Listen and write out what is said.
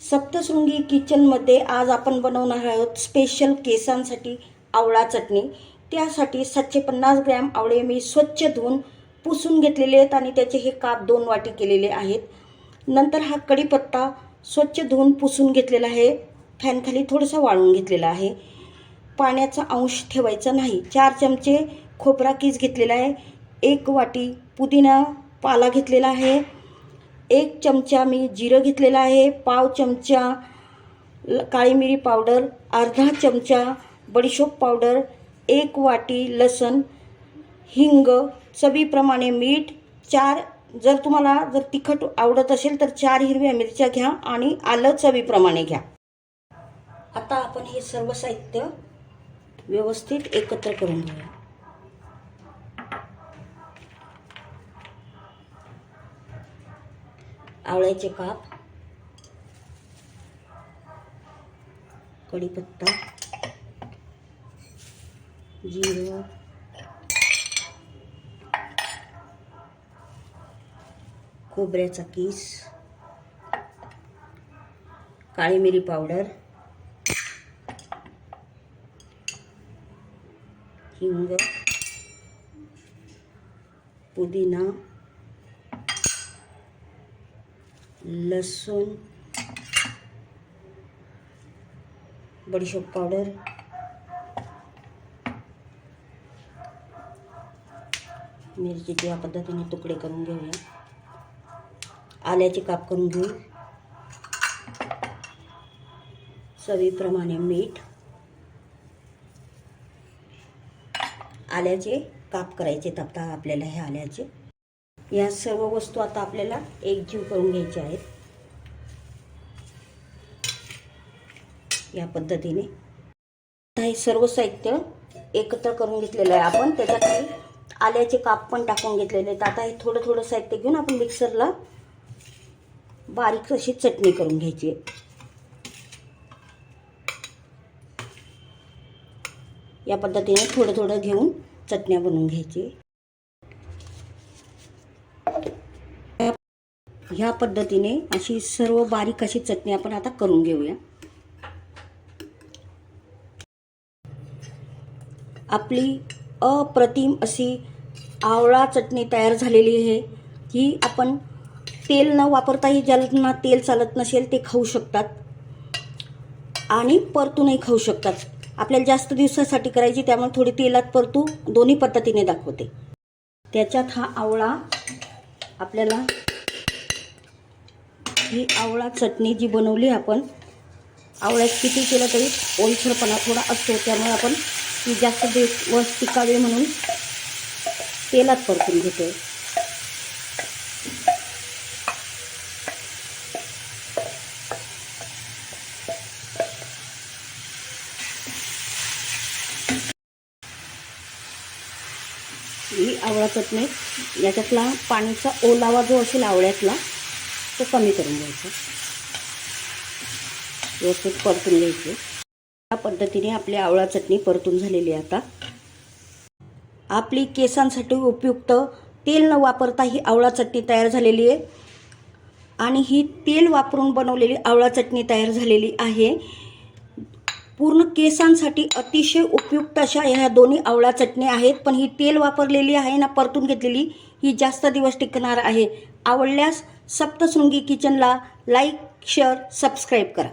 सप्तशृंगी किचनमध्ये आज आपण बनवणार आहोत स्पेशल केसांसाठी आवळा चटणी. त्यासाठी सातशे पन्नास ग्रॅम आवळे मी स्वच्छ धुवून पुसून घेतलेले आहेत आणि त्याचे हे काप दोन वाटी केलेले आहेत. नंतर हा कढीपत्ता स्वच्छ धुवून पुसून घेतलेला आहे. फॅनखाली थोडंसं वाळून घेतलेला आहे. पाण्याचा अंश ठेवायचा नाही. चार चमचे खोबरा कीस घेतलेला आहे. एक वाटी पुदिना पाला घेतलेला आहे. एक चमचा मी जिरं घेतलेला आहे पाव चमचा ल- काळी मिरी पावडर अर्धा चमचा बडीशोप पावडर एक वाटी लसण हिंग चवीप्रमाणे मीठ चार जर तुम्हाला जर तिखट आवडत असेल तर चार हिरव्या मिरच्या घ्या आणि आलं चवीप्रमाणे घ्या. आता आपण हे सर्व साहित्य व्यवस्थित एकत्र करून घेऊया. आवळ्याचे काप. कढीपत्ता. जिरं. खोबऱ्याचा किस. काळी मिरी पावडर. हिंग. पुदिना. लसूण बडीशोप पावडर मिरचीचे या पद्धतीने तुकडे करून घेऊया. आल्याचे काप करून घेऊ. चवीप्रमाणे मीठ. आल्याचे काप करायचे तप्ता आपल्याला हे आल्याचे. या सर्व वस्तू आता आपल्याला एकजीव करून घ्यायच्या आहेत. या पद्धतीने. आता हे सर्व साहित्य एकत्र करून घेतलेलं आहे आपण. त्याच्यात काही आल्याचे काप पण टाकून घेतलेले आहेत. आता हे थोडं थोडं साहित्य घेऊन आपण मिक्सरला बारीक अशी चटणी करून घ्यायची आहे. या पद्धतीने थोडं थोडं घेऊन चटण्या बनवून घ्यायची ह्या पद्धतीने अशी सर्व बारीक अशी चटणी आपण आता करून घेऊया. आपली अप्रतिम अशी आवळा चटणी तयार झालेली आहे. ही आपण तेल न वापरताही ज्यांना तेल चालत नसेल ते खाऊ शकतात. आणि परतूनही खाऊ शकतात. आपल्याला जास्त दिवसासाठी करायची त्यामुळे थोडी तेलात परतू दोन्ही पद्धतीने दाखवते. त्याच्यात हा आवळा आपल्याला ही आवळा चटणी जी बनवली आपण आवळ्यात किती केलं तरी ओलसरपणा थोडा असतो त्यामुळे आपण ती जास्त दिवस टिकावी म्हणून तेलात परतून घेतो. ही आवळा चटणी याच्यातला पाणीचा ओलावा जो असेल आवळ्यातला तो कमी करून घ्यायचा. व्यवस्थित परतून घ्यायचे. या पद्धतीने आपली आवळा चटणी परतून झालेली आहे आता. आपली केसांसाठी उपयुक्त तेल न वापरता ही आवळा चटणी तयार झालेली आहे. आणि ही तेल वापरून बनवलेली आवळा चटणी तयार झालेली आहे. पूर्ण केसांसाठी अतिशय उपयुक्त अशा ह्या दोन्ही आवळा चटणी आहेत. पण ही तेल वापरलेली आहे ना परतून घेतलेली ही जास्त दिवस टिकणार आहे. आवडल्यास सप्तशृंगी किचनला लाईक शेअर सबस्क्राईब करा.